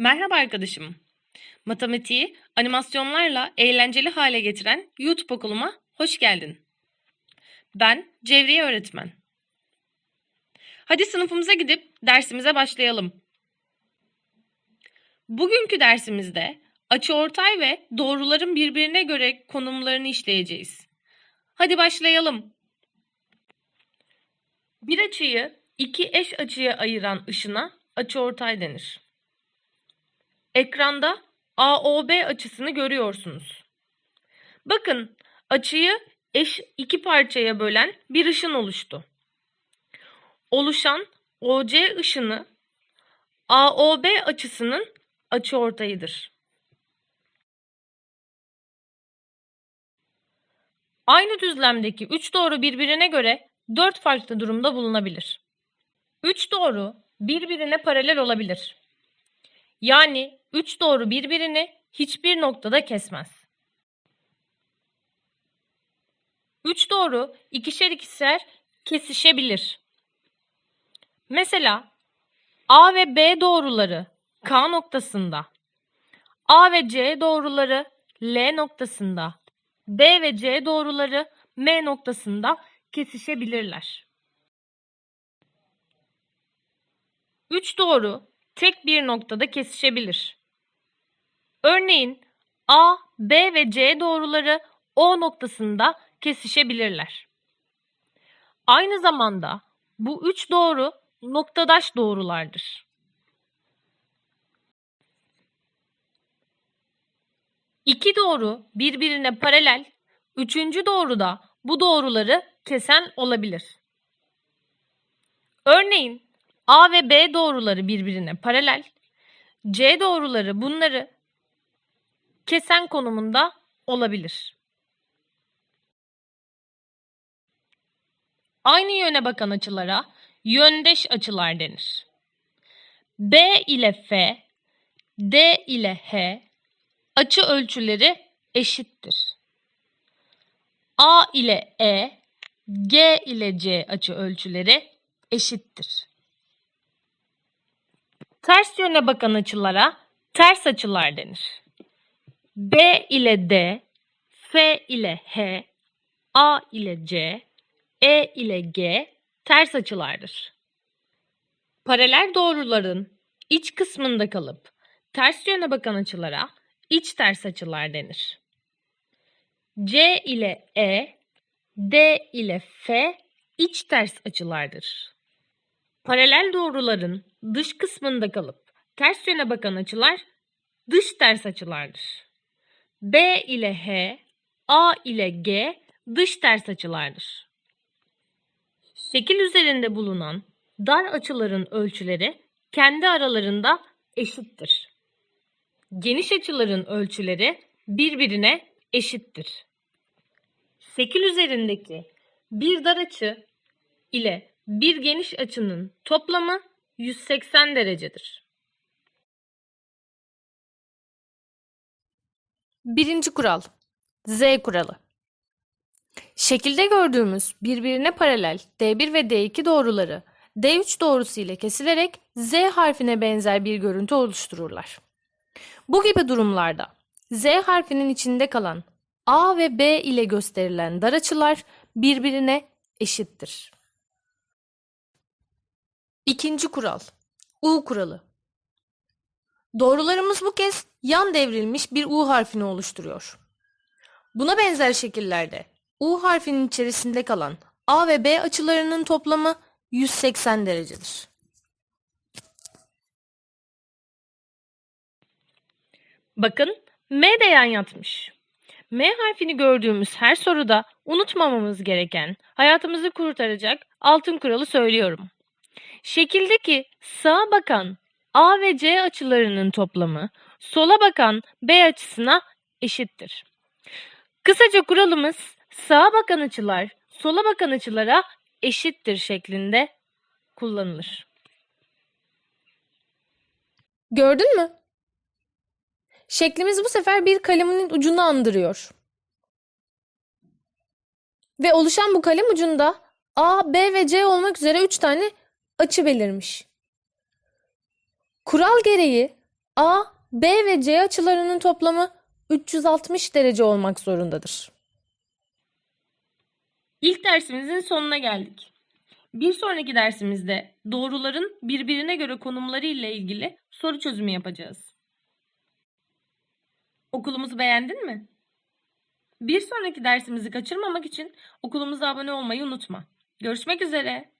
Merhaba arkadaşım. Matematiği animasyonlarla eğlenceli hale getiren YouTube okuluma hoş geldin. Ben Cevriye öğretmen. Hadi sınıfımıza gidip dersimize başlayalım. Bugünkü dersimizde açıortay ve doğruların birbirine göre konumlarını işleyeceğiz. Hadi başlayalım. Bir açıyı iki eş açıya ayıran ışına açıortay denir. Ekranda AOB açısını görüyorsunuz. Bakın açıyı eş iki parçaya bölen bir ışın oluştu. Oluşan OC ışını AOB açısının açıortayıdır. Aynı düzlemdeki üç doğru birbirine göre dört farklı durumda bulunabilir. Üç doğru birbirine paralel olabilir. Yani üç doğru birbirini hiçbir noktada kesmez. Üç doğru ikişer ikişer kesişebilir. Mesela A ve B doğruları K noktasında, A ve C doğruları L noktasında, B ve C doğruları M noktasında kesişebilirler. Üç doğru tek bir noktada kesişebilir. Örneğin A, B ve C doğruları O noktasında kesişebilirler. Aynı zamanda bu üç doğru noktadaş doğrulardır. İki doğru birbirine paralel, üçüncü doğru da bu doğruları kesen olabilir. Örneğin A ve B doğruları birbirine paralel, C doğruları bunları kesen konumunda olabilir. Aynı yöne bakan açılara yöndeş açılar denir. B ile F, D ile H açı ölçüleri eşittir. A ile E, G ile C açı ölçüleri eşittir. Ters yöne bakan açılara ters açılar denir. B ile D, F ile H, A ile C, E ile G ters açılardır. Paralel doğruların iç kısmında kalıp ters yöne bakan açılara iç ters açılar denir. C ile E, D ile F iç ters açılardır. Paralel doğruların dış kısmında kalıp ters yöne bakan açılar dış ters açılardır. B ile H, A ile G dış ters açılardır. Şekil üzerinde bulunan dar açıların ölçüleri kendi aralarında eşittir. Geniş açıların ölçüleri birbirine eşittir. Şekil üzerindeki bir dar açı ile bir geniş açının toplamı 180 derecedir. Birinci kural. Z kuralı. Şekilde gördüğümüz birbirine paralel D1 ve D2 doğruları D3 doğrusu ile kesilerek Z harfine benzer bir görüntü oluştururlar. Bu gibi durumlarda Z harfinin içinde kalan A ve B ile gösterilen dar açılar birbirine eşittir. İkinci kural. U kuralı. Doğrularımız bu kez yan devrilmiş bir U harfini oluşturuyor. Buna benzer şekillerde U harfinin içerisinde kalan A ve B açılarının toplamı 180 derecedir. Bakın M de yan yatmış. M harfini gördüğümüz her soruda unutmamamız gereken, hayatımızı kurtaracak altın kuralı söylüyorum. Şekildeki sağa bakan A ve C açılarının toplamı sola bakan B açısına eşittir. Kısaca kuralımız sağa bakan açılar sola bakan açılara eşittir şeklinde kullanılır. Gördün mü? Şeklimiz bu sefer bir kalemin ucunu andırıyor. Ve oluşan bu kalem ucunda A, B ve C olmak üzere 3 tane açı belirmiş. Kural gereği A, B ve C açılarının toplamı 360 derece olmak zorundadır. İlk dersimizin sonuna geldik. Bir sonraki dersimizde doğruların birbirine göre konumları ile ilgili soru çözümü yapacağız. Okulumuzu beğendin mi? Bir sonraki dersimizi kaçırmamak için okulumuza abone olmayı unutma. Görüşmek üzere.